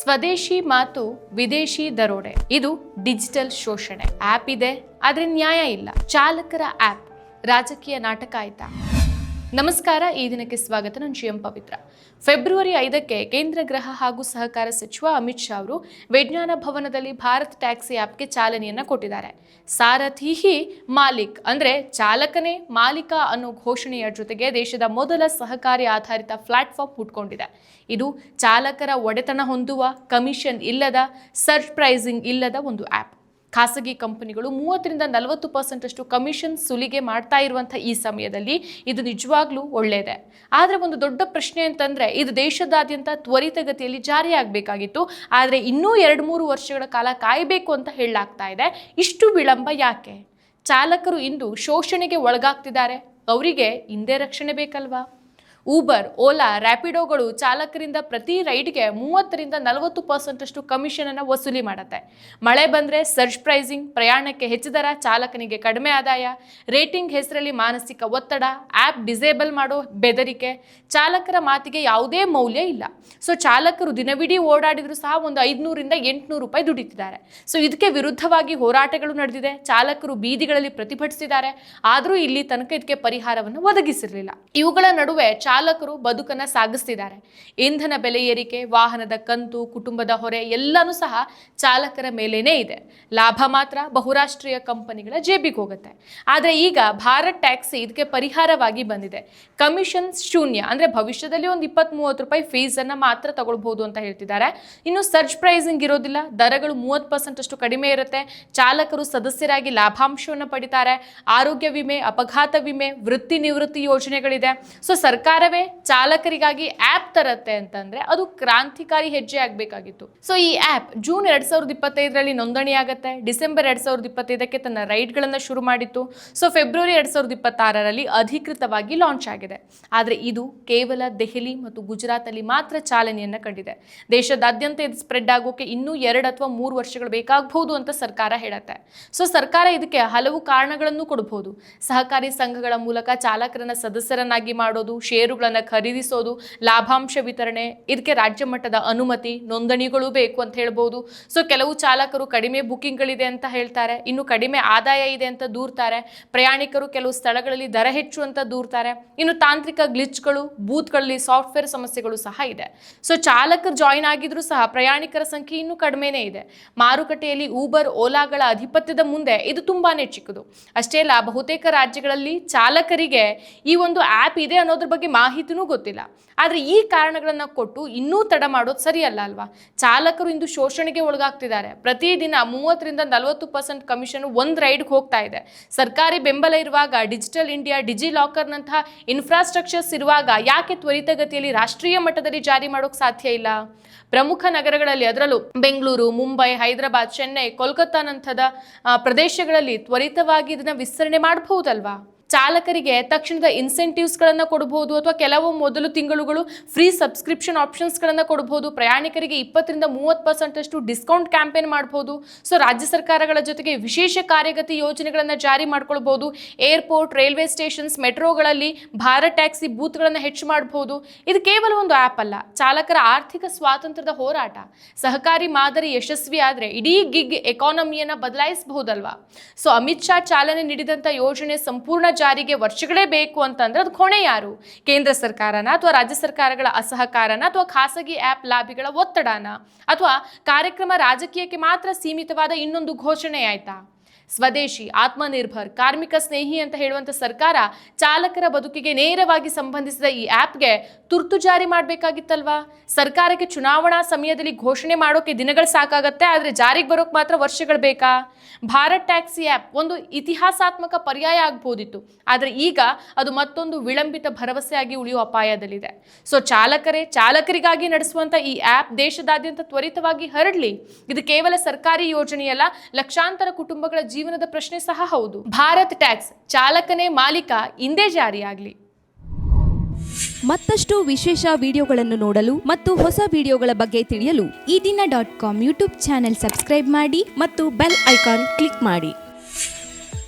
ಸ್ವದೇಶಿ ಮಾತು ವಿದೇಶಿ ದರೋಡೆ. ಇದು ಡಿಜಿಟಲ್ ಶೋಷಣೆ. ಆಪ್ ಇದೆ, ಆದ್ರೆ ನ್ಯಾಯ ಇಲ್ಲ. ಚಾಲಕರ ಆಪ್. ರಾಜಕೀಯ ನಾಟಕ ಆಯ್ತಾ? ನಮಸ್ಕಾರ, ಈ ದಿನಕ್ಕೆ ಸ್ವಾಗತ. ನಾನು ಜಿ ಎಂ ಪವಿತ್ರ. ಫೆಬ್ರವರಿ ಐದಕ್ಕೆ ಕೇಂದ್ರ ಗೃಹ ಹಾಗೂ ಸಹಕಾರ ಸಚಿವ ಅಮಿತ್ ಶಾ ಅವರು ವಿಜ್ಞಾನ ಭವನದಲ್ಲಿ ಭಾರತ್ ಟ್ಯಾಕ್ಸಿ ಆ್ಯಪ್ಗೆ ಚಾಲನೆಯನ್ನು ಕೊಟ್ಟಿದ್ದಾರೆ. ಸಾರಥಿ ಹಿ ಮಾಲಿಕ್ ಅಂದ್ರೆ ಚಾಲಕನೇ ಮಾಲೀಕ ಅನ್ನೋ ಘೋಷಣೆಯ ಜೊತೆಗೆ ದೇಶದ ಮೊದಲ ಸಹಕಾರಿ ಆಧಾರಿತ ಪ್ಲಾಟ್ಫಾರ್ಮ್ ಹುಟ್ಕೊಂಡಿದೆ. ಇದು ಚಾಲಕರ ಒಡೆತನ ಹೊಂದುವ, ಕಮಿಷನ್ ಇಲ್ಲದ, ಸರ್ಪ್ರೈಸಿಂಗ್ ಇಲ್ಲದ ಒಂದು ಆ್ಯಪ್. ಖಾಸಗಿ ಕಂಪನಿಗಳು ಮೂವತ್ತರಿಂದ ನಲವತ್ತು ಪರ್ಸೆಂಟ್ ಅಷ್ಟು ಕಮಿಷನ್ ಸುಲಿಗೆ ಮಾಡ್ತಾ ಇರುವಂಥ ಈ ಸಮಯದಲ್ಲಿ ಇದು ನಿಜವಾಗ್ಲೂ ಒಳ್ಳೆಯದೇ. ಆದರೆ ಒಂದು ದೊಡ್ಡ ಪ್ರಶ್ನೆ ಅಂತಂದ್ರೆ, ಇದು ದೇಶದಾದ್ಯಂತ ತ್ವರಿತಗತಿಯಲ್ಲಿ ಜಾರಿಯಾಗಬೇಕಾಗಿತ್ತು ಆದರೆ ಇನ್ನೂ ಎರಡು ಮೂರು ವರ್ಷಗಳ ಕಾಲ ಕಾಯಬೇಕು ಅಂತ ಹೇಳಲಾಗ್ತಾ ಇದೆ. ಇಷ್ಟು ವಿಳಂಬ ಯಾಕೆ? ಚಾಲಕರು ಇಂದು ಶೋಷಣೆಗೆ ಒಳಗಾಗ್ತಿದ್ದಾರೆ. ಅವರಿಗೆ ಹಿಂದೆ ರಕ್ಷಣೆ ಬೇಕಲ್ವಾ? ಊಬರ್ ಓಲಾ ರ್ಯಾಪಿಡೋಗಳು ಚಾಲಕರಿಂದ ಪ್ರತಿ ರೈಡ್ಗೆ ಮೂವತ್ತರಿಂದ ನಲವತ್ತು ಪರ್ಸೆಂಟಷ್ಟು ಕಮಿಷನ್ ಅನ್ನು ವಸೂಲಿ ಮಾಡುತ್ತೆ. ಮಳೆ ಬಂದರೆ ಸರ್ಜ್ ಪ್ರೈಸಿಂಗ್ ಪ್ರಯಾಣಕ್ಕೆ ಹೆಚ್ಚು ದರ, ಚಾಲಕನಿಗೆ ಕಡಿಮೆ ಆದಾಯ ರೇಟಿಂಗ್ ಹೆಸರಲ್ಲಿ ಮಾನಸಿಕ ಒತ್ತಡ ಆ್ಯಪ್ ಡಿಸೇಬಲ್ ಮಾಡೋ ಬೆದರಿಕೆ, ಚಾಲಕರ ಮಾತಿಗೆ ಯಾವುದೇ ಮೌಲ್ಯ ಇಲ್ಲ. ಸೊ ಚಾಲಕರು ದಿನವಿಡೀ ಓಡಾಡಿದ್ರು ಸಹ ಒಂದು ಐದುನೂರಿಂದ ಎಂಟುನೂರು ರೂಪಾಯಿ ದುಡಿತಿದ್ದಾರೆ. ಸೊ ಇದಕ್ಕೆ ವಿರುದ್ಧವಾಗಿ ಹೋರಾಟಗಳು ನಡೆದಿದೆ. ಚಾಲಕರು ಬೀದಿಗಳಲ್ಲಿ ಪ್ರತಿಭಟಿಸಿದ್ದಾರೆ. ಆದರೂ ಇಲ್ಲಿ ತನಕ ಇದಕ್ಕೆ ಪರಿಹಾರವನ್ನು ಒದಗಿಸಿರಲಿಲ್ಲ. ಇವುಗಳ ನಡುವೆ ಚಾಲಕರು ಬದುಕನ್ನ ಸಾಗಿಸ್ತಿದ್ದಾರೆ. ಇಂಧನ ಬೆಲೆ ಏರಿಕೆ, ವಾಹನದ ಕಂತು, ಕುಟುಂಬದ ಹೊರೆ ಎಲ್ಲನೂ ಸಹ ಚಾಲಕರ ಮೇಲೇನೇ ಇದೆ. ಲಾಭ ಮಾತ್ರ ಬಹುರಾಷ್ಟ್ರೀಯ ಕಂಪನಿಗಳ ಜೇಬಿಗೆ ಹೋಗುತ್ತೆ. ಆದರೆ ಈಗ ಭಾರತ್ ಟ್ಯಾಕ್ಸಿ ಇದಕ್ಕೆ ಪರಿಹಾರವಾಗಿ ಬಂದಿದೆ. ಕಮಿಷನ್ ಶೂನ್ಯ, ಅಂದ್ರೆ ಭವಿಷ್ಯದಲ್ಲಿ ಒಂದು ಇಪ್ಪತ್ತ್ ಮೂವತ್ತು ರೂಪಾಯಿ ಫೀಸ್ ಅನ್ನ ಮಾತ್ರ ತಗೊಳ್ಬಹುದು ಅಂತ ಹೇಳ್ತಿದ್ದಾರೆ. ಇನ್ನು ಸರ್ಚ್ ಪ್ರೈಸಿಂಗ್ ಇರೋದಿಲ್ಲ. ದರಗಳು ಮೂವತ್ತು ಪರ್ಸೆಂಟ್ ಅಷ್ಟು ಕಡಿಮೆ ಇರುತ್ತೆ. ಚಾಲಕರು ಸದಸ್ಯರಾಗಿ ಲಾಭಾಂಶವನ್ನು ಪಡಿತಾರೆ. ಆರೋಗ್ಯ ವಿಮೆ, ಅಪಘಾತ ವಿಮೆ, ವೃತ್ತಿ ನಿವೃತ್ತಿ ಯೋಜನೆಗಳಿದೆ. ಸೊ ಸರ್ಕಾರವೇ ಚಾಲಕರಿಗಾಗಿ ಆ್ಯಪ್ ತರತ್ತೆ ಅಂತಂದ್ರೆ ಅದು ಕ್ರಾಂತಿಕಾರಿ ಹೆಜ್ಜೆ ಆಗಬೇಕಾಗಿತ್ತು. ಸೊ ಈ ಆ್ಯಪ್ ಜೂನ್ ಎರಡ್ ಸಾವಿರದ ಇಪ್ಪತ್ತೈದರಲ್ಲಿ ನೋಂದಣಿ ಆಗುತ್ತೆ ಡಿಸೆಂಬರ್ ಎರಡ್ ಸಾವಿರದ ಇಪ್ಪತ್ತೈದಕ್ಕೆ ತನ್ನ ರೈಡ್ಗಳನ್ನು ಶುರು ಮಾಡಿತ್ತು. ಸೊ ಫೆಬ್ರವರಿ ಎರಡ್ ಸಾವಿರದ ಇಪ್ಪತ್ತಾರರಲ್ಲಿ ಅಧಿಕೃತವಾಗಿ ಲಾಂಚ್ ಆಗಿದೆ. ಆದರೆ ಇದು ಕೇವಲ ದೆಹಲಿ ಮತ್ತು ಗುಜರಾತಲ್ಲಿ ಮಾತ್ರ ಚಾಲನೆಯನ್ನ ಕಂಡಿದೆ. ದೇಶದಾದ್ಯಂತ ಇದು ಸ್ಪ್ರೆಡ್ ಆಗೋಕೆ ಇನ್ನೂ ಎರಡು ಅಥವಾ ಮೂರು ವರ್ಷಗಳು ಬೇಕಾಗಬಹುದು ಅಂತ ಸರ್ಕಾರ ಹೇಳುತ್ತೆ. ಸೊ ಸರ್ಕಾರ ಇದಕ್ಕೆ ಹಲವು ಕಾರಣಗಳನ್ನು ಕೊಡಬಹುದು ಸಹಕಾರಿ ಸಂಘಗಳ ಮೂಲಕ ಚಾಲಕರನ್ನ ಸದಸ್ಯರನ್ನಾಗಿ ಮಾಡೋದು ಷೇರುಗಳನ್ನು ಖರೀದಿಸೋದು, ಲಾಭಾಂಶ ವಿತರಣೆ, ಇದಕ್ಕೆ ರಾಜ್ಯ ಮಟ್ಟದ ಅನುಮತಿ, ನೋಂದಣಿಗಳು ಬೇಕು ಅಂತ ಹೇಳ್ಬೋದು. ಸೊ ಕೆಲವು ಚಾಲಕರು ಕಡಿಮೆ ಬುಕಿಂಗ್ಗಳಿದೆ ಅಂತ ಹೇಳ್ತಾರೆ. ಇನ್ನು ಕಡಿಮೆ ಆದಾಯ ಇದೆ ಅಂತ ದೂರ್ತಾರೆ. ಪ್ರಯಾಣಿಕರು ಕೆಲವು ಸ್ಥಳಗಳಲ್ಲಿ ದರ ಹೆಚ್ಚು ಅಂತ ದೂರ್ತಾರೆ. ಇನ್ನು ತಾಂತ್ರಿಕ ಗ್ಲಿಚ್ಗಳು, ಬೂತ್ಗಳಲ್ಲಿ ಸಾಫ್ಟ್ವೇರ್ ಸಮಸ್ಯೆಗಳು ಸಹ ಇದೆ. ಸೊ ಚಾಲಕರು ಜಾಯಿನ್ ಆಗಿದ್ರು ಸಹ ಪ್ರಯಾಣಿಕರ ಸಂಖ್ಯೆ ಇನ್ನೂ ಕಡಿಮೆನೇ ಇದೆ. ಮಾರುಕಟ್ಟೆಯಲ್ಲಿ ಊಬರ್, ಓಲಾಗಳ ಅಧಿಪತ್ಯದ ಮುಂದೆ ಇದು ತುಂಬಾನೇ ಚಿಕ್ಕದು. ಅಷ್ಟೇ ಅಲ್ಲ, ಬಹುತೇಕ ರಾಜ್ಯಗಳಲ್ಲಿ ಚಾಲಕರಿಗೆ ಈ ಒಂದು ಆ್ಯಪ್ ಇದೆ ಅನ್ನೋದ್ರ ಬಗ್ಗೆ ಮಾಹಿತಿನೂ ಗೊತ್ತಿಲ್ಲ. ಆದರೆ ಈ ಕಾರಣಗಳನ್ನು ಕೊಟ್ಟು ಇನ್ನೂ ತಡ ಮಾಡೋದು ಸರಿಯಲ್ಲ ಅಲ್ವಾ? ಚಾಲಕರು ಇಂದು ಶೋಷಣೆಗೆ ಒಳಗಾಗ್ತಿದ್ದಾರೆ. ಪ್ರತಿದಿನ ಮೂವತ್ತರಿಂದ ನಲವತ್ತು ಪರ್ಸೆಂಟ್ ಕಮಿಷನ್ ಒಂದು ರೈಡ್ಗೆ ಹೋಗ್ತಾ ಇದೆ. ಸರ್ಕಾರಿ ಬೆಂಬಲ ಇರುವಾಗ ಡಿಜಿಟಲ್ ಇಂಡಿಯಾ ಡಿಜಿ ಲಾಕರ್ನಂತಹ ಇನ್ಫ್ರಾಸ್ಟ್ರಕ್ಚರ್ಸ್ ಇರುವಾಗ ಯಾಕೆ ತ್ವರಿತಗತಿಯಲ್ಲಿ ರಾಷ್ಟ್ರೀಯ ಮಟ್ಟದಲ್ಲಿ ಜಾರಿ ಮಾಡೋಕೆ ಸಾಧ್ಯ ಇಲ್ಲ? ಪ್ರಮುಖ ನಗರಗಳಲ್ಲಿ ಅದರಲ್ಲೂ ಬೆಂಗಳೂರು, ಮುಂಬೈ, ಹೈದರಾಬಾದ್, ಚೆನ್ನೈ, ಕೋಲ್ಕತ್ತಾನಂಥದ ಪ್ರದೇಶಗಳಲ್ಲಿ ತ್ವರಿತವಾಗಿ ಇದನ್ನು ವಿಸ್ತರಣೆ ಮಾಡಬಹುದಲ್ವಾ? ಚಾಲಕರಿಗೆ ತಕ್ಷಣದ ಇನ್ಸೆಂಟಿವ್ಸ್ಗಳನ್ನು ಕೊಡಬಹುದು ಅಥವಾ ಕೆಲವು ಮೊದಲು ತಿಂಗಳುಗಳು ಫ್ರೀ ಸಬ್ಸ್ಕ್ರಿಪ್ಷನ್ ಆಪ್ಷನ್ಸ್ಗಳನ್ನು ಕೊಡಬಹುದು ಪ್ರಯಾಣಿಕರಿಗೆ ಇಪ್ಪತ್ತರಿಂದ ಮೂವತ್ತು ಪರ್ಸೆಂಟಷ್ಟು ಡಿಸ್ಕೌಂಟ್ ಕ್ಯಾಂಪೇನ್ ಮಾಡಬಹುದು ಸೊ ರಾಜ್ಯ ಸರ್ಕಾರಗಳ ಜೊತೆಗೆ ವಿಶೇಷ ಕಾರ್ಯಗತಿ ಯೋಜನೆಗಳನ್ನು ಜಾರಿ ಮಾಡ್ಕೊಳ್ಬಹುದು ಏರ್ಪೋರ್ಟ್ ರೈಲ್ವೆ ಸ್ಟೇಷನ್ಸ್ ಮೆಟ್ರೋಗಳಲ್ಲಿ ಭಾರತ್ ಟ್ಯಾಕ್ಸಿ ಬೂತ್ಗಳನ್ನು ಹೆಚ್ಚು ಮಾಡಬಹುದು ಇದು ಕೇವಲ ಒಂದು ಆ್ಯಪ್ ಅಲ್ಲ, ಚಾಲಕರ ಆರ್ಥಿಕ ಸ್ವಾತಂತ್ರ್ಯದ ಹೋರಾಟ. ಸಹಕಾರಿ ಮಾದರಿ ಯಶಸ್ವಿ ಆದರೆ ಇಡೀ ಗಿಗ್ ಎಕಾನಮಿಯನ್ನು ಬದಲಾಯಿಸಬಹುದಲ್ವಾ? ಸೊ ಅಮಿತ್ ಶಾ ಚಾಲನೆ ನೀಡಿದಂಥ ಯೋಜನೆ ಸಂಪೂರ್ಣ ಜಾರಿಗೆ ವರ್ಷಗಳೇ ಬೇಕು ಅಂತಂದ್ರೆ ಅದು ಹೊಣೆ ಯಾರು? ಕೇಂದ್ರ ಸರ್ಕಾರನ ಅಥವಾ ರಾಜ್ಯ ಸರ್ಕಾರಗಳ ಅಸಹಕಾರನ ಅಥವಾ ಖಾಸಗಿ ಆ್ಯಪ್ ಲಾಭಿಗಳ ಒತ್ತಡನ ಅಥವಾ ಕಾರ್ಯಕ್ರಮ ರಾಜಕೀಯಕ್ಕೆ ಮಾತ್ರ ಸೀಮಿತವಾದ ಇನ್ನೊಂದು ಘೋಷಣೆ ಆಯ್ತಾ? ಸ್ವದೇಶಿ, ಆತ್ಮನಿರ್ಭರ್, ಕಾರ್ಮಿಕ ಸ್ನೇಹಿ ಅಂತ ಹೇಳುವಂಥ ಸರ್ಕಾರ ಚಾಲಕರ ಬದುಕಿಗೆ ನೇರವಾಗಿ ಸಂಬಂಧಿಸಿದ ಈ ಆ್ಯಪ್ಗೆ ತುರ್ತು ಜಾರಿ ಮಾಡಬೇಕಾಗಿತ್ತಲ್ವಾ? ಸರ್ಕಾರಕ್ಕೆ ಚುನಾವಣಾ ಸಮಯದಲ್ಲಿ ಘೋಷಣೆ ಮಾಡೋಕೆ ದಿನಗಳು ಸಾಕಾಗತ್ತೆ, ಆದರೆ ಜಾರಿಗೆ ಬರೋಕೆ ಮಾತ್ರ ವರ್ಷಗಳು ಬೇಕಾ? ಭಾರತ್ ಟ್ಯಾಕ್ಸಿ ಆ್ಯಪ್ ಒಂದು ಇತಿಹಾಸಾತ್ಮಕ ಪರ್ಯಾಯ ಆಗ್ಬೋದಿತ್ತು, ಆದರೆ ಈಗ ಅದು ಮತ್ತೊಂದು ವಿಳಂಬಿತ ಭರವಸೆಯಾಗಿ ಉಳಿಯುವ ಅಪಾಯದಲ್ಲಿದೆ. ಸೊ ಚಾಲಕರೇ, ಚಾಲಕರಿಗಾಗಿ ನಡೆಸುವಂಥ ಈ ಆ್ಯಪ್ ದೇಶದಾದ್ಯಂತ ತ್ವರಿತವಾಗಿ ಹರಡಲಿ. ಇದು ಕೇವಲ ಸರ್ಕಾರಿ ಯೋಜನೆಯಲ್ಲ, ಲಕ್ಷಾಂತರ ಕುಟುಂಬಗಳ ಜೀವನದ ಪ್ರಶ್ನೆ ಸಹ ಹೌದು. ಭಾರತ್ ಟ್ಯಾಕ್ಸ್ ಚಾಲಕನೇ ಮಾಲೀಕ, ಹಿಂದೆ ಜಾರಿಯಾಗಲಿ. ಮತ್ತಷ್ಟು ವಿಶೇಷ ವಿಡಿಯೋಗಳನ್ನು ನೋಡಲು ಮತ್ತು ಹೊಸ ವಿಡಿಯೋಗಳ ಬಗ್ಗೆ ತಿಳಿಯಲು Eedina dot com YouTube channel subscribe ಮಾಡಿ ಮತ್ತು ಬೆಲ್ ಐಕಾನ್ ಕ್ಲಿಕ್ ಮಾಡಿ.